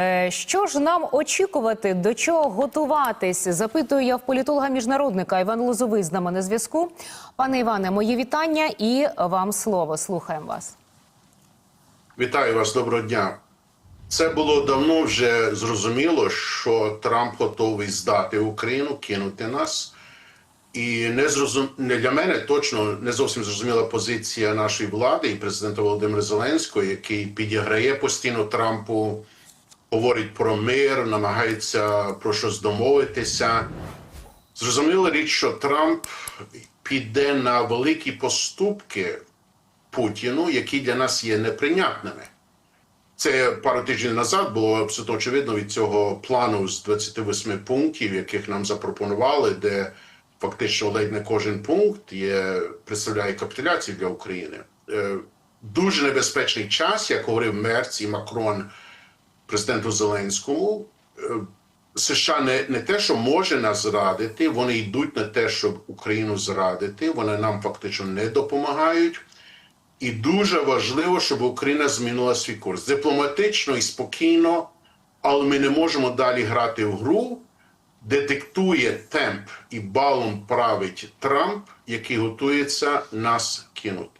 Е, Що ж нам очікувати, до чого готуватись? Запитую я в політолога-міжнародника Іван Лозовий з нами на зв'язку. Пане Іване, мої вітання і вам слово. Слухаємо вас. Вітаю вас, доброго дня. Це було давно вже зрозуміло, що Трамп готовий здати Україну, кинути нас. І не зрозум... для мене точно не зовсім зрозуміла позиція нашої влади і президента Володимира Зеленського, який підіграє постійно Трампу, говорить про мир, намагається про щось домовитися. Зрозуміла річ, що Трамп піде на великі поступки Путіну, які для нас є неприйнятними. Це пару тижнів назад було абсолютно очевидно від цього плану з 28 пунктів, яких нам запропонували, де фактично ледь не кожен пункт є, представляє капітуляцію для України. Е, Дуже небезпечний час, як говорив Мерц і Макрон президенту Зеленському. Е, США не, не те, що може нас зрадити, вони йдуть на те, щоб Україну зрадити. Вони нам фактично не допомагають. І дуже важливо, щоб Україна змінила свій курс дипломатично і спокійно, але ми не можемо далі грати в гру, де диктує темп і балом править Трамп, який готується нас кинути.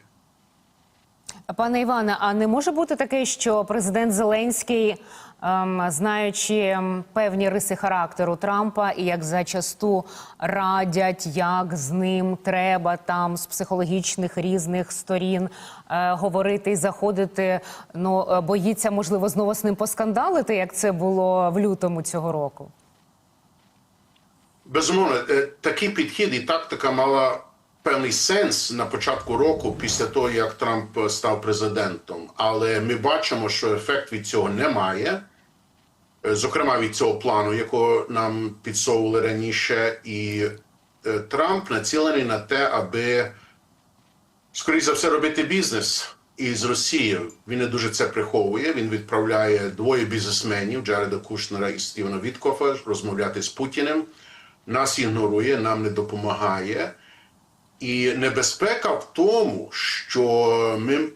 Пане Іване, а не може бути таке, що президент Зеленський, ем, знаючи ем, певні риси характеру Трампа, і як зачасту радять, як з ним треба там з психологічних різних сторін е, говорити і заходити, ну е, боїться, можливо, знову з ним поскандалити, як це було в лютому цього року? Безумовно, е, такий підхід і тактика мала певний сенс на початку року, після того як Трамп став президентом. Але ми бачимо, що ефект від цього немає. Е, Зокрема, від цього плану, якого нам підсовували раніше, і е, Трамп націлений на те, аби скоріше за все робити бізнес із Росією. Він не дуже це приховує. Він відправляє двоє бізнесменів Джареда Кушнера і Стівена Віткофа розмовляти з Путіним. Нас ігнорує, нам не допомагає. І небезпека в тому, що ми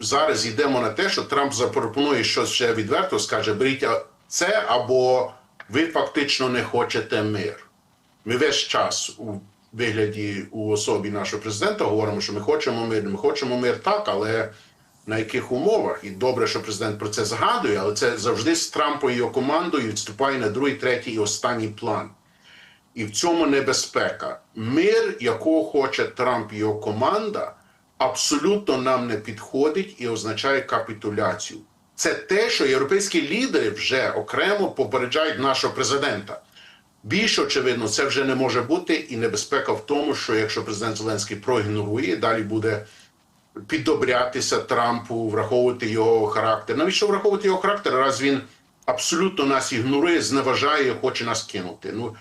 зараз йдемо на те, що Трамп запропонує щось ще відверто, скаже: беріть це, або ви фактично не хочете мир. Ми весь час у вигляді у особі нашого президента говоримо, що ми хочемо мир, ми хочемо мир так, але на яких умовах? І добре, що президент про це згадує, але це завжди з Трампом і його командою відступає на другий, третій і останній план. І в цьому небезпека. Мир, якого хоче Трамп і його команда, абсолютно нам не підходить і означає капітуляцію. Це те, що європейські лідери вже окремо попереджають нашого президента. Більш очевидно, це вже не може бути, і небезпека в тому, що якщо президент Зеленський проігнорує, далі буде піддобрятися Трампу, враховувати його характер. Навіщо враховувати його характер, раз він абсолютно нас ігнорує, зневажає, хоче нас кинути. Ну,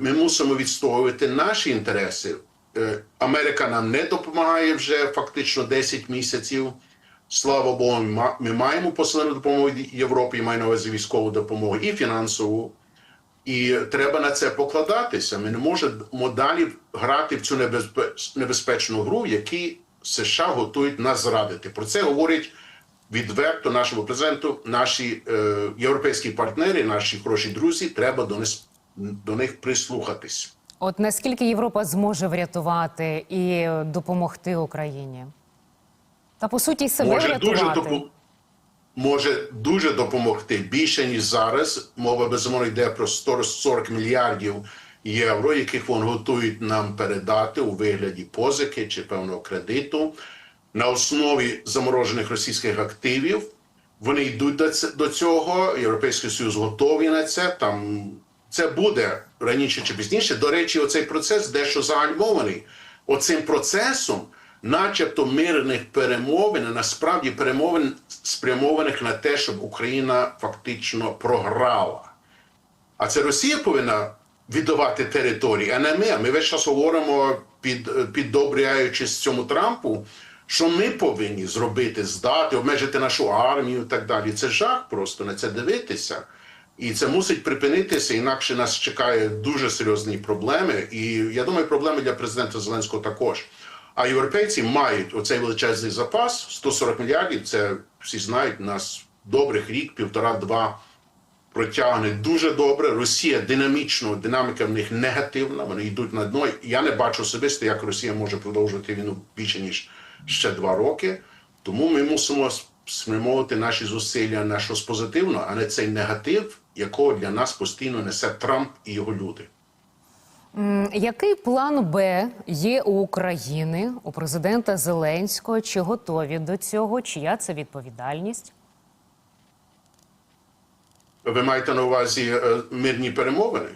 ми мусимо відстоювати наші інтереси. Е, Америка нам не допомагає вже фактично 10 місяців. Слава Богу, ми маємо посилену допомогу Європі, маю на увазі військову допомогу і фінансову. І треба на це покладатися. Ми не можемо далі грати в цю небезпе- небезпечну гру, в якій США готують нас зрадити. Про це говорять відверто нашому президенту, наші е, європейські партнери, наші хороші друзі. Треба до них, до них прислухатись. От наскільки Європа зможе врятувати і допомогти Україні? Та по суті себе може врятувати. дуже може дуже допомогти більше ніж зараз. Мова безумовно йде про 140 мільярдів євро, яких вони готують нам передати у вигляді позики чи певного кредиту на основі заморожених російських активів. Вони йдуть до цього. Європейський Союз готовий на це. Там це буде раніше чи пізніше. До речі, оцей процес дещо загальмований. Оцим процесом, начебто, мирних перемовин, насправді перемовин спрямованих на те, щоб Україна фактично програла. А це Росія повинна віддавати території, а не ми. Ми весь час говоримо, під, піддобряючись цьому Трампу, що ми повинні зробити, здати, обмежити нашу армію і так далі. Це жах просто на це дивитися. І це мусить припинитися, інакше нас чекають дуже серйозні проблеми. І я думаю, проблеми для президента Зеленського також. А європейці мають оцей величезний запас 140 мільярдів. Це всі знають, нас добрих рік, півтора-два протягне дуже добре. Росія динамічно, динаміка в них негативна. Вони йдуть на дно. Я не бачу особисто, як Росія може продовжувати війну більше ніж ще два роки. Тому ми мусимо спрямовувати наші зусилля на щось позитивне, а не цей негатив, якого для нас постійно несе Трамп і його люди. Який план Б є у України, у президента Зеленського? Чи готові до цього? Чия це відповідальність? Ви маєте на увазі е, мирні перемовини?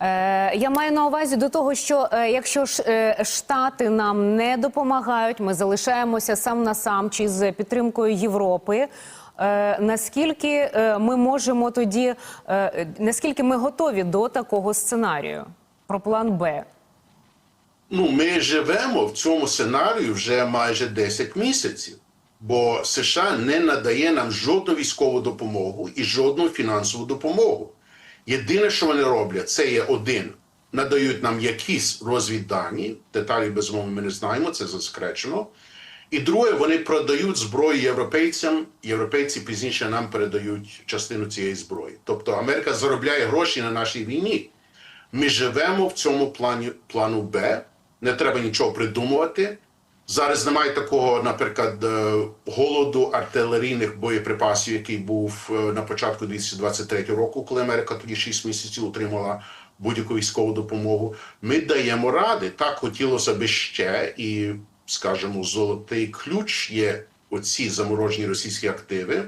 Е, я маю на увазі до того, що е, якщо ж е, штати нам не допомагають, ми залишаємося сам на сам чи з підтримкою Європи. Е, наскільки е, ми можемо тоді, е, наскільки ми готові до такого сценарію? Про план Б. Ну, ми живемо в цьому сценарію вже майже 10 місяців, бо США не надає нам жодну військову допомогу і жодну фінансову допомогу. Єдине, що вони роблять, це є один. Надають нам якісь розвіддані, деталі безумовно ми не знаємо, це засекречено. І друге, вони продають зброю європейцям. Європейці пізніше нам передають частину цієї зброї. Тобто Америка заробляє гроші на нашій війні. Ми живемо в цьому плані плану Б. Не треба нічого придумувати. Зараз немає такого, наприклад, е, голоду артилерійних боєприпасів, який був е, на початку 2023 року, коли Америка тоді 6 місяців отримала будь-яку військову допомогу. Ми даємо ради. Так хотілося би ще, і скажімо, золотий ключ є оці заморожені російські активи.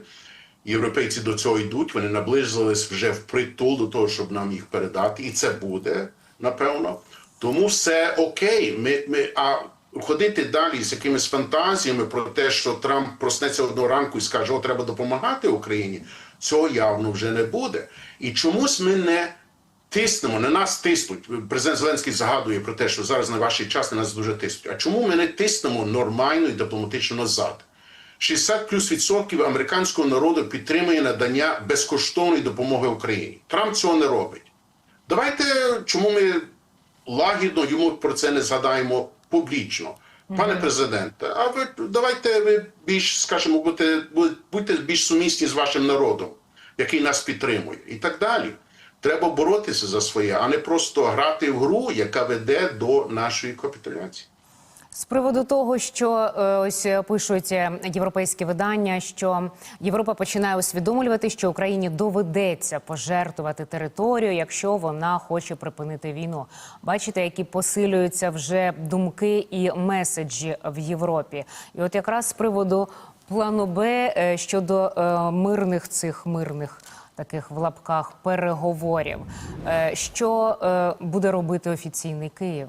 Європейці до цього йдуть, вони наблизились вже впритул до того, щоб нам їх передати, і це буде, напевно. Тому все окей. Ми, ми, а ходити далі з якимись фантазіями про те, що Трамп проснеться одного ранку і скаже, о, треба допомагати Україні, цього явно вже не буде. І чомусь ми не тиснемо, на нас тиснуть. Президент Зеленський згадує про те, що зараз на вашій час на нас дуже тиснуть. А чому ми не тиснемо нормально і дипломатично назад? 60 плюс відсотків американського народу підтримує надання безкоштовної допомоги Україні. Трамп цього не робить. Давайте чому ми лагідно йому про це не згадаємо публічно. Пане президенте, а ви давайте ви більш, скажімо, будьте, будьте більш сумісні з вашим народом, який нас підтримує, і так далі. Треба боротися за своє, а не просто грати в гру, яка веде до нашої капітуляції. З приводу того, що е, ось е, пишуть е, європейські видання, що Європа починає усвідомлювати, що Україні доведеться пожертвувати територію, якщо вона хоче припинити війну. Бачите, які посилюються вже думки і меседжі в Європі. І от якраз з приводу плану Б щодо мирних цих мирних. Таких в лапках переговорів, Е, що е, буде робити офіційний Київ?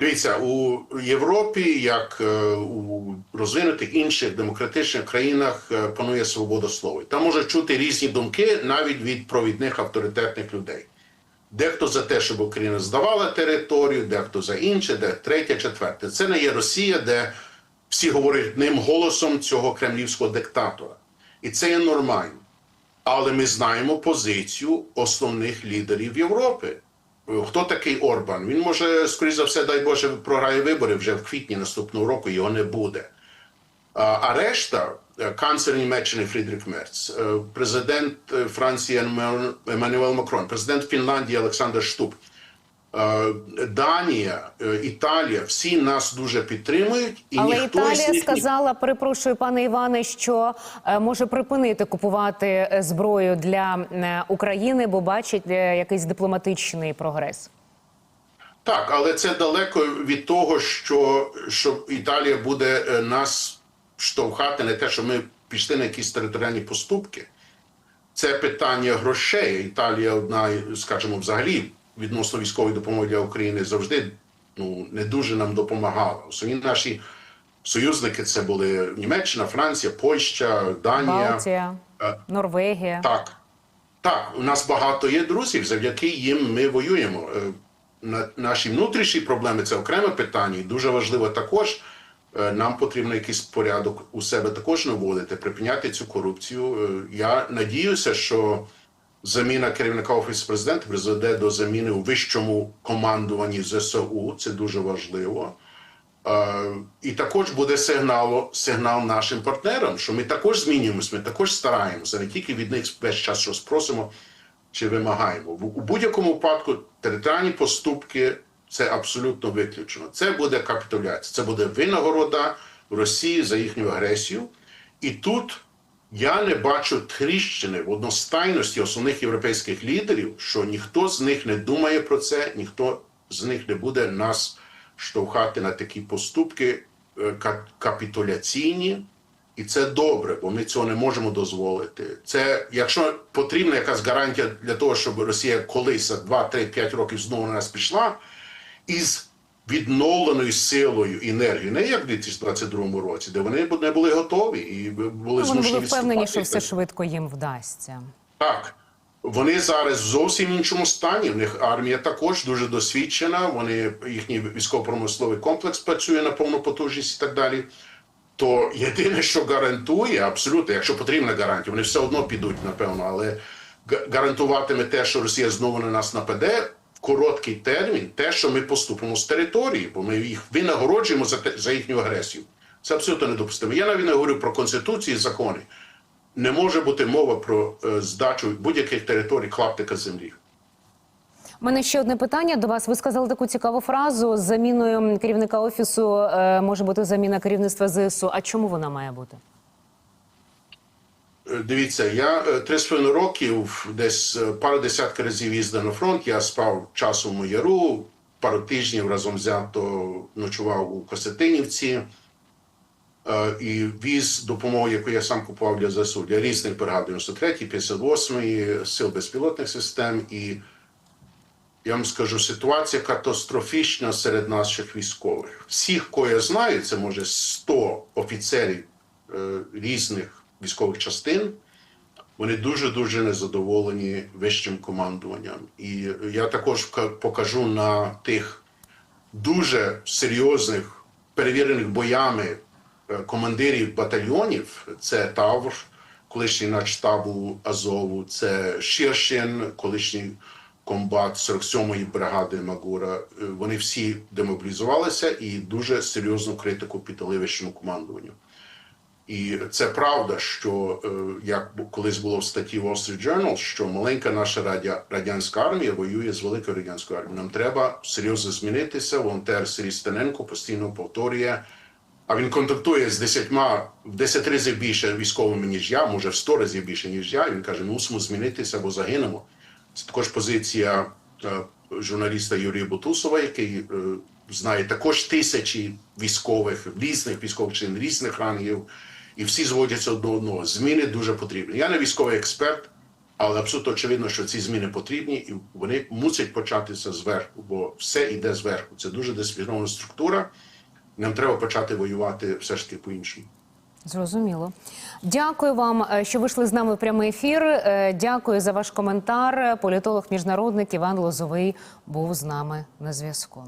Дивіться, у Європі, як е, у розвинутих інших демократичних країнах, панує свобода слова. Там може чути різні думки навіть від провідних авторитетних людей. Дехто за те, щоб Україна здавала територію, дехто за інше, де третє, четверте. Це не є Росія, де всі говорять одним голосом цього кремлівського диктатора. І це є нормально. Але ми знаємо позицію основних лідерів Європи. Хто такий Орбан? Він може, скоріш за все, дай Боже, програє вибори вже в квітні наступного року, його не буде. А, решта, е, канцлер Німеччини Фрідрік Мерц, е, президент е, Франції Емануел Макрон, президент Фінландії Олександр Штуб, Данія, е, Італія, всі нас дуже підтримують. І Але ніхто з Італія них сказала, перепрошую, пане Іване, що е, може припинити купувати е, зброю для е, України, бо бачить е, якийсь дипломатичний прогрес. Так, але це далеко від того, що, що Італія буде е, нас штовхати не те, що ми пішли на якісь територіальні поступки. Це питання грошей. Італія одна, скажімо, взагалі відносно військової допомоги для України завжди ну, не дуже нам допомагала. Основні наші союзники це були Німеччина, Франція, Польща, Данія. Балтія, Е, Норвегія. Так. Так, у нас багато є друзів, завдяки їм ми воюємо. Е, На, наші внутрішні проблеми це окреме питання, і дуже важливо також. е, Нам потрібно якийсь порядок у себе також наводити, припиняти цю корупцію. Я надіюся, що заміна керівника офісу президента призведе до заміни у вищому командуванні ЗСУ. Це дуже важливо. І також буде сигнал, сигнал нашим партнерам, що ми також змінюємось, ми також стараємося, не тільки від них весь час щось просимо чи вимагаємо. У будь-якому випадку територіальні поступки це абсолютно виключено. Це буде капітуляція, це буде винагорода Росії за їхню агресію. І тут я не бачу тріщини в одностайності основних європейських лідерів, що ніхто з них не думає про це, ніхто з них не буде нас штовхати на такі поступки е, капітуляційні. І це добре, бо ми цього не можемо дозволити. Це якщо потрібна якась гарантія для того, щоб Росія колись за 2, 3, 5 років знову на нас пішла із відновленою силою і енергією, не як в 2022 році, де вони не були готові і були Вони змушені були впевнені, що все швидко їм вдасться. Так. Вони зараз в зовсім іншому стані. В них армія також дуже досвідчена. Вони їхній військово-промисловий комплекс працює на повну потужність і так далі. То єдине, що гарантує, абсолютно, якщо потрібна гарантія, вони все одно підуть, напевно, але гарантуватиме те, що Росія знову на нас нападе короткий термін, те, що ми поступимо з території, бо ми їх винагороджуємо за, те- за їхню агресію. Це абсолютно недопустимо. Я навіть не говорю про конституції закони. Не може бути мова про е, здачу будь-яких територій клаптика землі. У мене ще одне питання до вас. Ви сказали таку цікаву фразу з заміною керівника офісу е, може бути заміна керівництва ЗСУ. А чому вона має бути? Е, Дивіться, я е, три з половиною років, десь е, пару десятків разів їздив на фронт. Я спав часом у яру, пару тижнів разом взято ночував у Костянтинівці і віз допомогу, яку я сам купував для ЗСУ, для різних бригад 93, 58 сил безпілотних систем. І я вам скажу, ситуація катастрофічна серед наших військових. Всіх, кого я знаю, це може 100 офіцерів різних військових частин. Вони дуже дуже незадоволені вищим командуванням. І я також покажу на тих дуже серйозних перевірених боями е, командирів батальйонів. Це Тавр, колишній начштабу Азову, це Ширшин, колишній комбат 47-ї бригади Магура. Е, Вони всі демобілізувалися і дуже серйозну критику піддали вищому командуванню. І це правда, що е, як колись було в статті Wall Street Journal, що маленька наша радя, радянська армія воює з великою радянською армією. Нам треба серйозно змінитися. Волонтер Сергій Стененко постійно повторює. А він контактує з десятьма в 10 разів більше військовими, ніж я, може в 100 разів більше, ніж я. Він каже: ми мусимо змінитися або загинемо. Це також позиція е, журналіста Юрія Бутусова, який е, знає також тисячі військових, різних військових чин, різних рангів, і всі зводяться до одного. Зміни дуже потрібні. Я не військовий експерт, але абсолютно очевидно, що ці зміни потрібні, і вони мусять початися зверху, бо все йде зверху. Це дуже дисциплінована структура. Нам треба почати воювати все ж таки по-іншому. Зрозуміло. Дякую вам, е, що вийшли з нами в прямий ефір. Е, Дякую за ваш коментар. Політолог, міжнародник Іван Лозовий був з нами на зв'язку.